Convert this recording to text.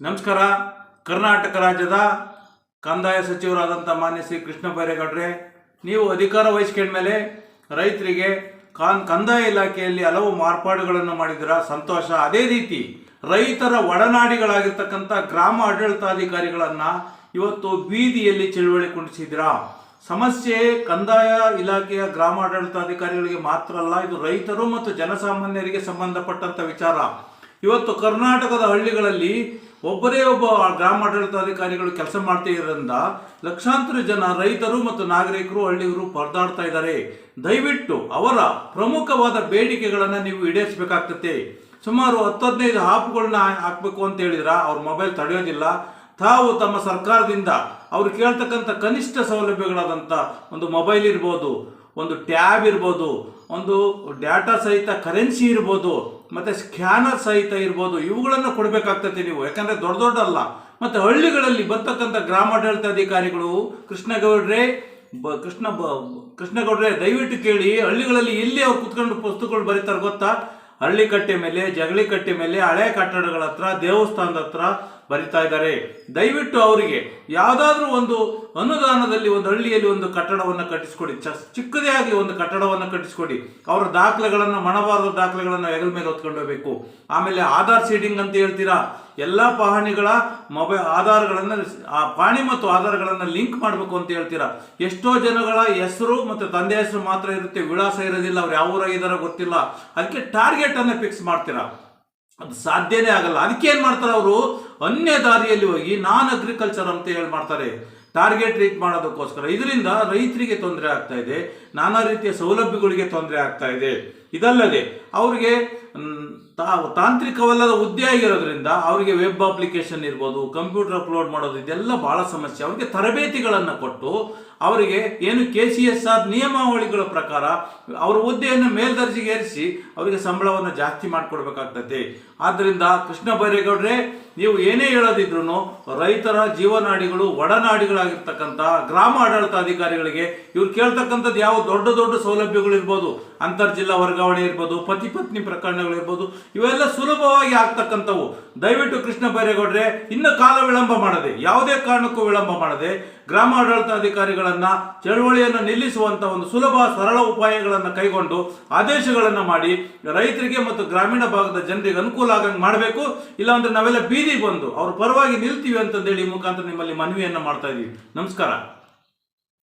ನಮಸ್ಕಾರ. ಕರ್ನಾಟಕ ರಾಜ್ಯದ ಕಂದಾಯ ಸಚಿವರಾದಂಥ ಮಾನ್ಯ ಶ್ರೀ ಕೃಷ್ಣ ಬೈರೇಗೌಡ್ರೆ, ನೀವು ಅಧಿಕಾರ ವಹಿಸ್ಕೊಂಡ್ಮೇಲೆ ರೈತರಿಗೆ ಕಾನ್, ಕಂದಾಯ ಇಲಾಖೆಯಲ್ಲಿ ಹಲವು ಮಾರ್ಪಾಡುಗಳನ್ನು ಮಾಡಿದಿರ ಸಂತೋಷ. ಅದೇ ರೀತಿ ರೈತರ ಒಡನಾಡಿಗಳಾಗಿರ್ತಕ್ಕಂಥ ಗ್ರಾಮ ಆಡಳಿತಾಧಿಕಾರಿಗಳನ್ನು ಇವತ್ತು ಬೀದಿಯಲ್ಲಿ ಚಳುವಳಿ ಕೊಂಡಿಸಿದ್ದೀರಾ? ಸಮಸ್ಯೆ ಕಂದಾಯ ಇಲಾಖೆಯ ಗ್ರಾಮ ಆಡಳಿತಾಧಿಕಾರಿಗಳಿಗೆ ಮಾತ್ರ ಅಲ್ಲ, ಇದು ರೈತರು ಮತ್ತು ಜನಸಾಮಾನ್ಯರಿಗೆ ಸಂಬಂಧಪಟ್ಟಂತ ವಿಚಾರ. ಇವತ್ತು ಕರ್ನಾಟಕದ ಹಳ್ಳಿಗಳಲ್ಲಿ ಒಬ್ಬರೇ ಒಬ್ಬ ಗ್ರಾಮ ಆಡಳಿತಾಧಿಕಾರಿಗಳು ಕೆಲಸ ಮಾಡ್ತಾ ಇರೋದ್ರಿಂದ ಲಕ್ಷಾಂತರ ಜನ ರೈತರು ಮತ್ತು ನಾಗರಿಕರು ಹಳ್ಳಿಗರು ಪರದಾಡ್ತಾ ಇದ್ದಾರೆ. ದಯವಿಟ್ಟು ಅವರ ಪ್ರಮುಖವಾದ ಬೇಡಿಕೆಗಳನ್ನು ನೀವು ಈಡೇರಿಸಬೇಕಾಗ್ತದೆ ಸುಮಾರು ಹತ್ತು ಹದಿನೈದು ಆಪ್ಗಳನ್ನ ಹಾಕಬೇಕು ಅಂತ ಹೇಳಿದ್ರ ಅವ್ರ ಮೊಬೈಲ್ ತಡೆಯೋದಿಲ್ಲ. ತಾವು ತಮ್ಮ ಸರ್ಕಾರದಿಂದ ಅವ್ರು ಕೇಳ್ತಕ್ಕಂಥ ಕನಿಷ್ಠ ಸೌಲಭ್ಯಗಳಾದಂಥ ಒಂದು ಮೊಬೈಲ್ ಇರ್ಬೋದು. ಒಂದು ಟ್ಯಾಬ್ ಇರ್ಬೋದು, ಒಂದು ಡಾಟಾ ಸಹಿತ ಕರೆನ್ಸಿ ಇರ್ಬೋದು, ಮತ್ತು ಸ್ಕ್ಯಾನರ್ ಸಹಿತ ಇರ್ಬೋದು, ಇವುಗಳನ್ನು ಕೊಡಬೇಕಾಗ್ತದೆ ನೀವು. ಯಾಕಂದರೆ ದೊಡ್ಡ ದೊಡ್ಡ ಅಲ್ಲ ಮತ್ತು ಹಳ್ಳಿಗಳಲ್ಲಿ ಬರ್ತಕ್ಕಂಥ ಗ್ರಾಮಾಡಳಿತಾಧಿಕಾರಿಗಳು ಕೃಷ್ಣಗೌಡ್ರೆ, ಬ, ಕೃಷ್ಣ ಬ, ಕೃಷ್ಣಗೌಡ್ರೆ, ದಯವಿಟ್ಟು ಕೇಳಿ, ಹಳ್ಳಿಗಳಲ್ಲಿ ಎಲ್ಲಿ ಅವ್ರು ಕುತ್ಕೊಂಡು ಪುಸ್ತಕಗಳು ಬರೀತಾರೆ ಗೊತ್ತಾ? ಹಳ್ಳಿ ಕಟ್ಟೆ ಮೇಲೆ ಜಗಳಿ ಕಟ್ಟೆ ಮೇಲೆ ಹಳೆ ಕಟ್ಟಡಗಳ ಹತ್ರ, ದೇವಸ್ಥಾನದ ಹತ್ರ ಬರಿತಾ ಇದ್ದಾರೆ. ದಯವಿಟ್ಟು ಅವರಿಗೆ ಯಾವುದಾದ್ರೂ ಒಂದು ಅನುದಾನದಲ್ಲಿ ಒಂದು ಹಳ್ಳಿಯಲ್ಲಿ ಒಂದು ಕಟ್ಟಡವನ್ನು ಕಟ್ಟಿಸ್ಕೊಡಿ. ಚಿಕ್ಕದೇ ಆಗಲಿ ಒಂದು ಕಟ್ಟಡವನ್ನು ಕಟ್ಟಿಸ್ಕೊಡಿ. ಅವರ ದಾಖಲೆಗಳನ್ನು, ಮಣಬಾರದ ದಾಖಲೆಗಳನ್ನು ಹೆಗಲ ಮೇಲೆ ಹೊತ್ಕೊಂಡು ಹೋಗ್ಬೇಕು? ಆಮೇಲೆ ಆಧಾರ್ ಸೀಡಿಂಗ್ ಅಂತ ಹೇಳ್ತೀರಾ? ಎಲ್ಲ ಪಹಣಿಗಳ ಮೊಬೈಲ್ ಆಧಾರಗಳನ್ನು ಆ ಪಹಣಿ ಮತ್ತು ಆಧಾರಗಳನ್ನು ಲಿಂಕ್ ಮಾಡಬೇಕು ಅಂತ ಹೇಳ್ತೀರಾ? ಎಷ್ಟೋ ಜನಗಳ ಹೆಸರು ಮತ್ತು ತಂದೆ ಹೆಸರು ಮಾತ್ರ ಇರುತ್ತೆ. ವಿಳಾಸ ಇರೋದಿಲ್ಲ. ಅವ್ರು ಯಾವ ಊರಾಗಿದ್ದಾರೋ ಗೊತ್ತಿಲ್ಲ. ಅದಕ್ಕೆ ಟಾರ್ಗೆಟ್ ಅನ್ನ ಫಿಕ್ಸ್ ಮಾಡ್ತೀರಾ? ಅದು ಸಾಧ್ಯನೇ ಆಗಲ್ಲ. ಅದಕ್ಕೆ ಏನು ಮಾಡ್ತಾರೆ ಅವರು? ಅನ್ಯ ದಾರಿಯಲ್ಲಿ ಹೋಗಿ ನಾನ್ ಅಗ್ರಿಕಲ್ಚರ್ ಅಂತ ಹೇಳಿ ಮಾಡ್ತಾರೆ. ಟಾರ್ಗೆಟ್ ರೀಚ್ ಮಾಡೋದಕ್ಕೋಸ್ಕರ. ಇದರಿಂದ ರೈತರಿಗೆ ತೊಂದರೆ ಆಗ್ತಾ ಇದೆ. ನಾನಾ ರೀತಿಯ ಸೌಲಭ್ಯಗಳಿಗೆ ತೊಂದರೆ ಆಗ್ತಾ ಇದೆ. ಇದಲ್ಲದೆ ಅವರಿಗೆ ತಾವು ತಾಂತ್ರಿಕವಲ್ಲದ ಹುದ್ದೆ ಆಗಿರೋದ್ರಿಂದ ಅವರಿಗೆ ವೆಬ್ ಅಪ್ಲಿಕೇಶನ್ ಇರ್ಬೋದು ಕಂಪ್ಯೂಟರ್ ಅಪ್ಲೋಡ್ ಮಾಡೋದು, ಇದೆಲ್ಲ ಬಹಳ ಸಮಸ್ಯೆ. ಅವರಿಗೆ ತರಬೇತಿಗಳನ್ನು ಕೊಟ್ಟು ಅವರಿಗೆ ಏನು ಕೆ ಸಿ ಎಸ್ ಆರ್ ನಿಯಮಾವಳಿಗಳ ಪ್ರಕಾರ ಅವರ ಹುದ್ದೆಯನ್ನು ಮೇಲ್ದರ್ಜೆಗೆ ಏರಿಸಿ ಅವರಿಗೆ ಸಂಬಳವನ್ನು ಜಾಸ್ತಿ ಮಾಡಿಕೊಡ್ಬೇಕಾಗ್ತದೆ. ಆದ್ದರಿಂದ ಕೃಷ್ಣ ಬೈರೇಗೌಡ್ರೆ, ನೀವು ಏನೇ ಹೇಳೋದಿದ್ರು ರೈತರ ಜೀವನಾಡಿಗಳು ಒಡನಾಡಿಗಳಾಗಿರ್ತಕ್ಕಂಥ ಗ್ರಾಮ ಆಡಳಿತಾಧಿಕಾರಿಗಳಿಗೆ ಇವ್ರು ಕೇಳ್ತಕ್ಕಂಥದ್ದು ಯಾವ ದೊಡ್ಡ ದೊಡ್ಡ ಸೌಲಭ್ಯಗಳು ಇರ್ಬೋದು ಅಂತರ್ಜಿಲ್ಲಾ ವರ್ಗಾವಣೆ ಇರ್ಬೋದು, ಪತಿ ಪತ್ನಿ ಪ್ರಕರಣಗಳಿರ್ಬೋದು ಇವೆಲ್ಲ ಸುಲಭವಾಗಿ ಆಗ್ತಕ್ಕಂಥವು. ದಯವಿಟ್ಟು ಕೃಷ್ಣ ಬೈರೇಗೌಡ್ರೆ, ಇನ್ನು ಕಾಲ ವಿಳಂಬ ಮಾಡದೆ, ಯಾವುದೇ ಕಾರಣಕ್ಕೂ ವಿಳಂಬ ಮಾಡದೆ ಗ್ರಾಮ ಆಡಳಿತಾಧಿಕಾರಿಗಳನ್ನ ಚಳವಳಿಯನ್ನು ನಿಲ್ಲಿಸುವಂಥ ಒಂದು ಸುಲಭ, ಸರಳ ಉಪಾಯಗಳನ್ನು ಕೈಗೊಂಡು ಆದೇಶಗಳನ್ನು ಮಾಡಿ, ರೈತರಿಗೆ ಮತ್ತು ಗ್ರಾಮೀಣ ಭಾಗದ ಜನರಿಗೆ ಅನುಕೂಲ ಆಗಂಗೆ ಮಾಡಬೇಕು. ಇಲ್ಲಾಂದ್ರೆ ನಾವೆಲ್ಲ ಬೀದಿಗೆ ಬಂದು, ಅವ್ರ ಪರವಾಗಿ ನಿಲ್ತೀವಿ ಅಂತಂದೇಳಿ ಮುಖಾಂತರ ನಿಮ್ಮಲ್ಲಿ ಮನವಿಯನ್ನು ಮಾಡ್ತಾ ಇದ್ದೀವಿ. ನಮಸ್ಕಾರ.